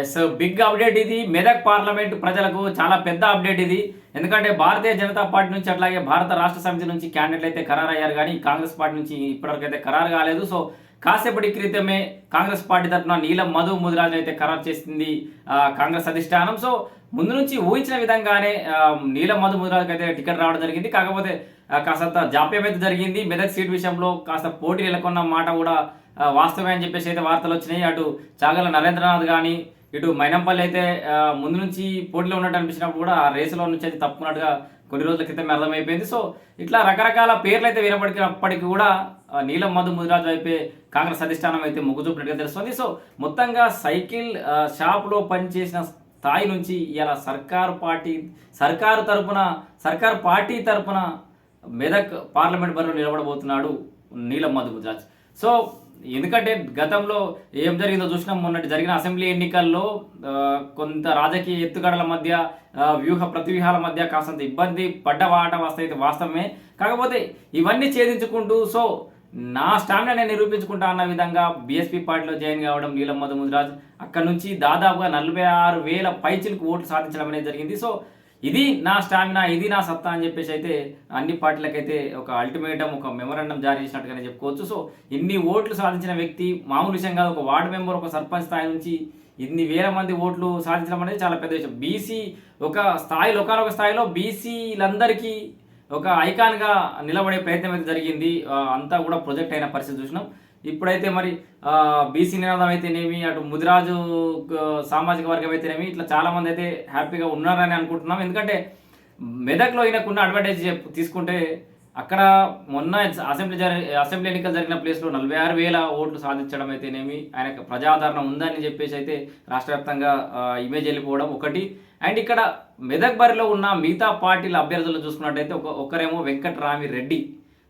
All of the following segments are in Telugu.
ఎస్ బిగ్ అప్డేట్ ఇది. మెదక్ పార్లమెంట్ ప్రజలకు చాలా పెద్ద అప్డేట్ ఇది. ఎందుకంటే భారతీయ జనతా పార్టీ నుంచి అట్లాగే భారత రాష్ట్ర సమితి నుంచి క్యాండిడేట్లు అయితే ఖరారయ్యారు కానీ కాంగ్రెస్ పార్టీ నుంచి ఇప్పటివరకు అయితే ఖరారు కాలేదు. సో కాసేపటి క్రితమే కాంగ్రెస్ పార్టీ తరఫున నీలం మధు ముదిరాజు అయితే ఖరారు చేసింది కాంగ్రెస్ అధిష్టానం. సో ముందు నుంచి ఊహించిన విధంగానే నీలం మధు ముదిరాజుకి అయితే టికెట్ రావడం జరిగింది. కాకపోతే కాస్త జాప్యం అయితే జరిగింది. మెదక్ సీట్ విషయంలో కాస్త పోటీ నెలకొన్న మాట కూడా వాస్తవమే అని చెప్పేసి అయితే వార్తలు వచ్చినాయి. అటు చాగల నరేంద్రనాథ్ కానీ ఇటు మైనంపల్లి అయితే ముందు నుంచి పోటీలో ఉన్నట్టు అనిపించినప్పుడు కూడా ఆ రేసులో నుంచి అయితే తప్పుకున్నట్టుగా కొన్ని రోజుల క్రితం అర్థమైపోయింది. సో ఇట్లా రకరకాల పేర్లు అయితే వినపడినప్పటికీ కూడా నీలం మధు ముదిరాజు వైపే కాంగ్రెస్ అధిష్టానం అయితే మొగ్గుచూపినట్టుగా తెలుస్తుంది. సో మొత్తంగా సైకిల్ షాప్లో పనిచేసిన స్థాయి నుంచి ఇలా సర్కారు పార్టీ సర్కారు తరపున సర్కారు పార్టీ తరపున మెదక్ పార్లమెంట్ బరిలో నిలబడబోతున్నాడు నీలం మధు ముదిరాజ్. సో ఎందుకంటే గతంలో ఏం జరిగిందో చూసినాం. మొన్నటి జరిగిన అసెంబ్లీ ఎన్నికల్లో కొంత రాజకీయ ఎత్తుగడల మధ్య వ్యూహ ప్రతివ్యూహాల మధ్య కాస్తంత ఇబ్బంది పడ్డ వాట వాస్తవ వాస్తవమే. కాకపోతే ఇవన్నీ ఛేదించుకుంటూ సో నా స్టామినా నేను నిరూపించుకుంటా అన్న విధంగా బీఎస్పీ పార్టీలో జాయిన్ కావడం నీలం మధు ముదిరాజ్ అక్కడ నుంచి దాదాపుగా నలభై ఆరు వేల పైచిలకు ఓట్లు సాధించడం అనేది జరిగింది. సో ఇది నా స్టామినా ఇది నా సత్తా అని చెప్పేసి అయితే అన్ని పార్టీలకైతే ఒక అల్టిమేటం ఒక మెమరాండం జారీ చేసినట్టుగానే చెప్పుకోవచ్చు. సో ఇన్ని ఓట్లు సాధించిన వ్యక్తి మామూలు విషయం కాదు ఒక వార్డు మెంబర్ ఒక సర్పంచ్ స్థాయి నుంచి ఇన్ని వేల మంది ఓట్లు సాధించడం అనేది చాలా పెద్ద విషయం. బీసీ ఒక స్థాయిలో ఒకనొక స్థాయిలో బీసీలందరికీ ఒక ఐకాన్గా నిలబడే ప్రయత్నం అయితే జరిగింది. అంతా కూడా ప్రొజెక్ట్ అయిన పరిస్థితి చూసినాం. ఇప్పుడైతే మరి బీసీ నినాదం అయితేనేమి అటు ముదిరాజు సామాజిక వర్గం అయితేనేమి ఇట్లా చాలామంది అయితే హ్యాపీగా ఉన్నారని అనుకుంటున్నాం. ఎందుకంటే మెదక్లో ఈయనకున్న అడ్వాంటేజ్ చెప్- తీసుకుంటే అక్కడ మొన్న అసెంబ్లీ జరి అసెంబ్లీ ఎన్నికలు జరిగిన ప్లేస్లో నలభై ఆరు వేల ఓట్లు సాధించడం అయితేనేమి ఆయనకు ప్రజాదరణ ఉందని చెప్పేసి అయితే రాష్ట్ర వ్యాప్తంగా ఇమేజ్ వెళ్ళిపోవడం ఒకటి. అండ్ ఇక్కడ మెదక్ బరిలో ఉన్న మిగతా పార్టీల అభ్యర్థులు చూసుకున్నట్టయితే ఒక ఒకరేమో వెంకటరామి రెడ్డి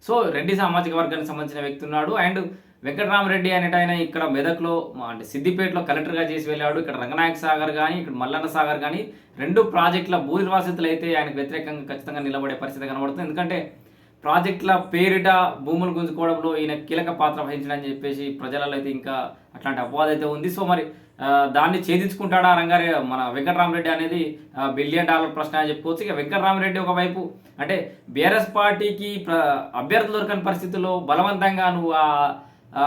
సో రెడ్డి సామాజిక వర్గానికి సంబంధించిన వ్యక్తి ఉన్నాడు. అండ్ వెంకటరామరెడ్డి అనేట ఆయన ఇక్కడ మెదక్లో అంటే సిద్దిపేటలో కలెక్టర్గా చేసి వెళ్ళాడు. ఇక్కడ రంగనాయక సాగర్ కానీ ఇక్కడ మల్లన్న సాగర్ కానీ రెండు ప్రాజెక్టుల భూ నిర్వాసితులు అయితే ఆయనకు వ్యతిరేకంగా ఖచ్చితంగా నిలబడే పరిస్థితి కనబడుతుంది. ఎందుకంటే ప్రాజెక్టుల పేరిట భూములు గుంజుకోవడంలో ఈయన కీలక పాత్ర వహించడని చెప్పేసి ప్రజలలో అయితే ఇంకా అట్లాంటి అపవాదం అయితే ఉంది. సో మరి దాన్ని ఛేదించుకుంటాడా రంగారే మన వెంకటరామరెడ్డి అనేది బిలియన్ డాలర్ ప్రశ్న అని చెప్పుకోవచ్చు. ఇక వెంకటరామరెడ్డి ఒకవైపు అంటే బీఆర్ఎస్ పార్టీకి ప్ర అభ్యర్థులు దొరకని పరిస్థితుల్లో బలవంతంగా నువ్వు ఆ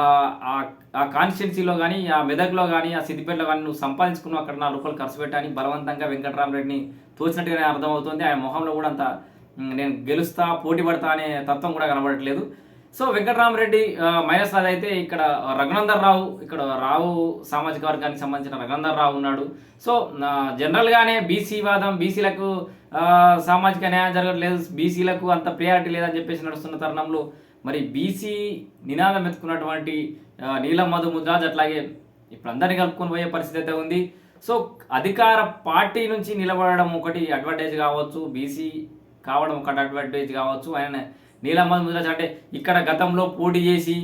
ఆ, కాన్స్టిట్యున్సీలో కానీ ఆ మెదక్లో కానీ ఆ సిద్దిపేటలో కానీ నువ్వు సంపాదించుకున్నావు అక్కడ నాలుగు రూపాయలు ఖర్చు పెట్టాని బలవంతంగా వెంకటరామరెడ్డిని తోచినట్టుగానే అర్థమవుతుంది. ఆయన మొహంలో కూడా అంత నేను గెలుస్తా పోటీ పడతా అనే తత్వం కూడా కనబడట్లేదు. సో వెంకటరామరెడ్డి మైనస్ అదైతే ఇక్కడ రఘునందర్ రావు ఇక్కడ రావు సామాజిక వర్గానికి సంబంధించిన రఘునందర్ రావు ఉన్నాడు. సో జనరల్గానే బీసీ వాదం బీసీలకు సామాజిక న్యాయం జరగట్లేదు. బీసీలకు అంత ప్రియారిటీ లేదని చెప్పేసి నడుస్తున్న తరుణంలో మరి బీసీ నినాదం ఎత్తుకున్నటువంటి నీలం మధు ముద్రాజ్ అట్లాగే ఇప్పుడు అందరినీ కలుపుకొని పోయే పరిస్థితి అయితే ఉంది. సో అధికార పార్టీ నుంచి నిలబడడం ఒకటి అడ్వాంటేజ్ కావచ్చు బీసీ కావడం ఒకటి అడ్వాంటేజ్ కావచ్చు. ఆయన నీలం మధు ముద్రాజ్ అంటే ఇక్కడ గతంలో పోటీ చేసి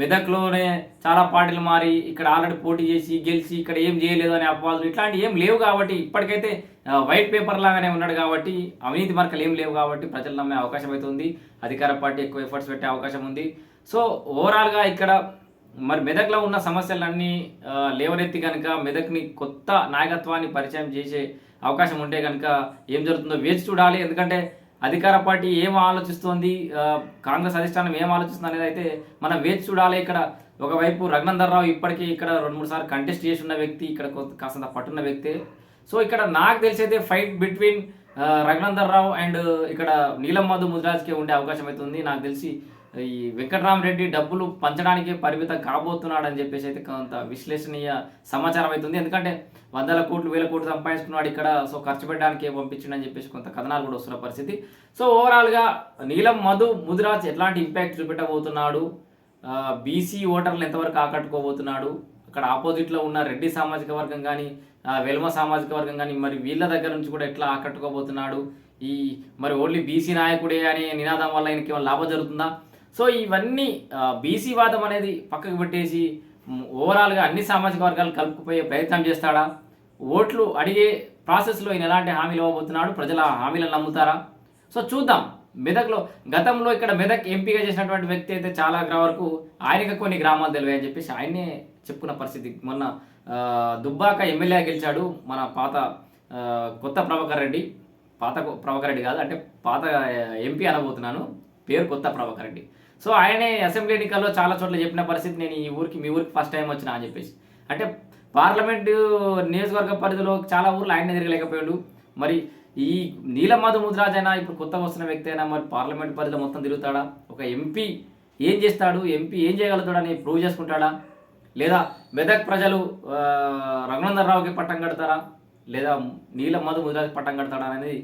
మెదక్లోనే చాలా పార్టీలు మారి ఇక్కడ ఆల్రెడీ పోటీ చేసి గెలిచి ఇక్కడ ఏం చేయలేదు అనే అపవాదులు ఇట్లాంటివి ఏం లేవు కాబట్టి ఇప్పటికైతే వైట్ పేపర్ లాగానే ఉన్నాడు కాబట్టి అవినీతి మార్కలు ఏం లేవు కాబట్టి ప్రజలు నమ్మే అవకాశం అయితే ఉంది. అధికార పార్టీ ఎక్కువ ఎఫర్ట్స్ పెట్టే అవకాశం ఉంది. సో ఓవరాల్గా ఇక్కడ మరి మెదక్లో ఉన్న సమస్యలన్నీ లేవనెత్తి కనుక మెదక్ని కొత్త నాయకత్వాన్ని పరిచయం చేసే అవకాశం ఉంటే కనుక ఏం జరుగుతుందో వేచి చూడాలి. ఎందుకంటే అధికార పార్టీ ఏం ఆలోచిస్తోంది? కాంగ్రెస్ అధిష్టానం ఏం ఆలోచిస్తుంది అనేది అయితే మనం వేచి చూడాలి. ఇక్కడ ఒకవైపు రఘునందర్ రావు ఇప్పటికీ ఇక్కడ రెండు మూడు సార్లు కంటెస్ట్ చేసి ఉన్న వ్యక్తి ఇక్కడ కొంత కాస్తంత పట్టున్న వ్యక్తి. సో ఇక్కడ నాకు తెలిసి అయితే fight between Raghunandar Rao and ఇక్కడ నీలం మధు ముద్రాజ్కే ఉండే అవకాశం అయితే ఉంది. నాకు తెలిసి ఈ వెంకటరామరెడ్డి డబ్బులు పంచడానికి పరిమితం కాబోతున్నాడని చెప్పేసి అయితే కొంత విశ్లేషణీయ సమాచారం అవుతుంది. ఎందుకంటే వందల కోట్లు వేల కోట్లు సంపాదించుకున్నాడు ఇక్కడ సో ఖర్చు పెట్టడానికి పంపించిండని చెప్పేసి కొంత కథనాలు కూడా వస్తున్న పరిస్థితి. సో ఓవరాల్గా నీలం మధు ముదిరాజ్ ఎట్లాంటి ఇంపాక్ట్ చూపెట్టబోతున్నాడు? బీసీ ఓటర్లు ఎంతవరకు ఆకట్టుకోబోతున్నాడు? అక్కడ ఆపోజిట్లో ఉన్న రెడ్డి సామాజిక వర్గం కానీ వెల్మ సామాజిక వర్గం కానీ మరి వీళ్ళ దగ్గర నుంచి కూడా ఎట్లా ఆకట్టుకోబోతున్నాడు? ఈ మరి ఓన్లీ బీసీ నాయకుడే అనే నినాదం వల్ల ఆయనకి ఏమైనా లాభం జరుగుతుందా? సో ఇవన్నీ బీసీ వాదం అనేది పక్కకు పెట్టేసి ఓవరాల్గా అన్ని సామాజిక వర్గాలు కలుపుకుపోయే ప్రయత్నం చేస్తాడా? ఓట్లు అడిగే ప్రాసెస్లో ఈయన ఎలాంటి హామీలు ఇవ్వబోతున్నాడు? ప్రజల హామీలను నమ్ముతారా? సో చూద్దాం. మెదక్లో గతంలో ఇక్కడ మెదక్ ఎంపీగా చేసినటువంటి వ్యక్తి అయితే చాలా గ్రా వరకు ఆయనకి కొన్ని గ్రామాలు తెలివే అని చెప్పేసి ఆయనే చెప్పుకున్న పరిస్థితి. మొన్న దుబ్బాక ఎమ్మెల్యే గెలిచాడు మన పాత కొత్త ప్రభాకర్ రెడ్డి. పాత కొ- ప్రభాకర్ రెడ్డి కాదు అంటే పాత ఎంపీ అనబోతున్నాను. పేరు కొత్త ప్రభాకర్ రెడ్డి. సో ఆయనే అసెంబ్లీ ఎన్నికల్లో చాలా చోట్ల చెప్పిన పరిస్థితి నేను ఈ ఊరికి మీ ఊరికి ఫస్ట్ టైం వచ్చిన అని చెప్పేసి. అంటే పార్లమెంటు నియోజకవర్గ పరిధిలో చాలా ఊర్లు ఆయన తిరగలేకపోయాడు. మరి ఈ నీలమధు ముద్రాజ్ అయినా ఇప్పుడు కొత్తగా వస్తున్న వ్యక్తి అయినా మరి పార్లమెంట్ పరిధిలో మొత్తం తిరుగుతాడా? ఒక ఎంపీ ఏం చేస్తాడు? ఎంపీ ఏం చేయగలుగుతాడని ప్రూవ్ చేసుకుంటాడా? లేదా మెదక్ ప్రజలు రఘునందనరావుకి రావుకి పట్టం కడతారా? లేదా నీల మధు ముదిరాజ్ పట్టం కడతాడా అనేది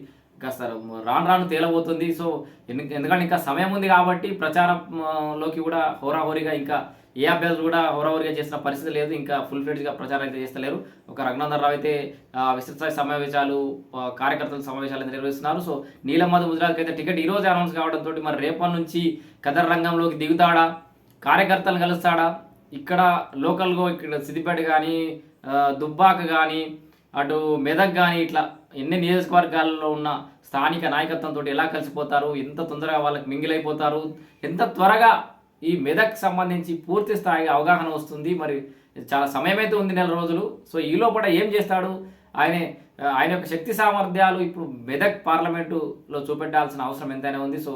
కాస్త రాను రాను తేలబోతుంది. సో ఎందుకంటే ఇంకా సమయం ఉంది కాబట్టి ప్రచారంలోకి కూడా హోరాహోరీగా ఇంకా ఏ అభ్యర్థులు కూడా హోరాహోరీగా చేసిన పరిస్థితి లేదు. ఇంకా ఫుల్ ఫ్లెడ్జ్గా ప్రచారం అయితే చేస్తలేరు. ఒక రఘునందన్ రావు అయితే విస్తృత సమావేశాలు కార్యకర్తల సమావేశాలు నిర్వహిస్తున్నారు. సో నీలం మధు అయితే టికెట్ ఈ రోజు అనౌన్స్ కావడంతో మరి రేపటి నుంచి కథర రంగంలోకి దిగుతాడా? కార్యకర్తలను కలుస్తాడా? ఇక్కడ లోకల్గా ఇక్కడ సిద్దిపేట కానీ దుబ్బాక కానీ అటు మెదక్ కానీ ఇట్లా ఎన్ని నియోజకవర్గాల్లో ఉన్న స్థానిక నాయకత్వంతో ఎలా కలిసిపోతారు? ఎంత తొందరగా వాళ్ళకి మింగిలైపోతారు? ఎంత త్వరగా ఈ మెదక్ సంబంధించి పూర్తి స్థాయి అవగాహన వస్తుంది? మరి చాలా సమయం అయితే ఉంది నెల రోజులు. సో ఈ లోపల ఏం చేస్తాడు? ఆయన ఆయన యొక్క శక్తి సామర్థ్యాలు ఇప్పుడు మెదక్ పార్లమెంటులో చూపెట్టాల్సిన అవసరం ఎంతైనా ఉంది. సో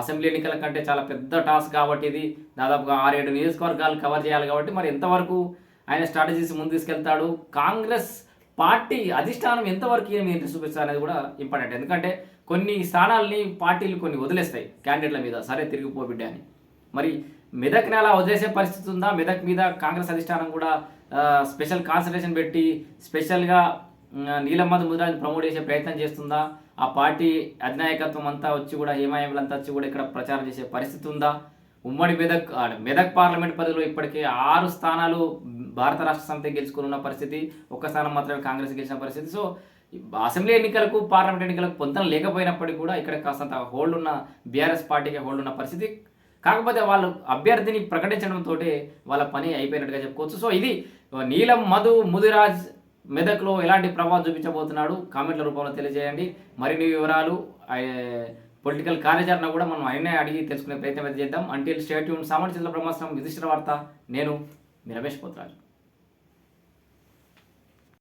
అసెంబ్లీ ఎన్నికల కంటే చాలా పెద్ద టాస్క్ కాబట్టి ఇది. దాదాపుగా ఆరేడు నియోజకవర్గాలు కవర్ చేయాలి కాబట్టి మరి ఎంతవరకు ఆయన స్ట్రాటజీస్ ముందు తీసుకెళ్తాడు? కాంగ్రెస్ పార్టీ అధిష్టానం ఎంతవరకు ఈయన మీద ఇంట్రెస్ట్ చూపిస్తారు అనేది కూడా ఇంపార్టెంట్. ఎందుకంటే కొన్ని స్థానాల్ని పార్టీలు కొన్ని వదిలేస్తాయి క్యాండిడేట్ల మీద. సరే తిరిగిపో బిడ్డ అని. మరి మెదక్ని అలా వదిలేసే పరిస్థితి ఉందా? మెదక్ మీద కాంగ్రెస్ అధిష్టానం కూడా స్పెషల్ కాన్సన్ట్రేషన్ పెట్టి స్పెషల్గా నీలమ్మద్ ముద్రాన్ని ప్రమోట్ చేసే ప్రయత్నం చేస్తుందా? ఆ పార్టీ అధినాయకత్వం అంతా వచ్చి కూడా హేమాయములంతా వచ్చి కూడా ఇక్కడ ప్రచారం చేసే పరిస్థితి ఉందా? ఉమ్మడి మెదక్ మెదక్ పార్లమెంట్ పరిధిలో ఇప్పటికే ఆరు స్థానాలు భారత రాష్ట్ర సమితి గెలుచుకుని ఉన్న పరిస్థితి ఒక్క స్థానం మాత్రమే కాంగ్రెస్ గెలిచిన పరిస్థితి. సో అసెంబ్లీ ఎన్నికలకు పార్లమెంట్ ఎన్నికలకు పొంతన లేకపోయినప్పటికీ కూడా ఇక్కడ కాస్తంత హోల్డ్ ఉన్న బీఆర్ఎస్ పార్టీకి హోల్డ్ ఉన్న పరిస్థితి. కాకపోతే వాళ్ళు అభ్యర్థిని ప్రకటించడంతో వాళ్ళ పని అయిపోయినట్టుగా చెప్పుకోవచ్చు. సో ఇది నీలం మధు ముదిరాజ్ మెదక్లో ఎలాంటి ప్రభావం చూపించబోతున్నాడు? కామెంట్ల రూపంలో తెలియజేయండి. మరిన్ని వివరాలు పొలిటికల్ కార్యాచరణ కూడా మనం ఆయనే అడిగి తెలుసుకునే ప్రయత్నం అయితే చేద్దాం. అంటే స్టేట్యూన్ సామాన్య చంద్ర బ్రహ్మాస్త్రం విధిష్ట వార్త. నేను మీ రమేష్ పోతరాజు.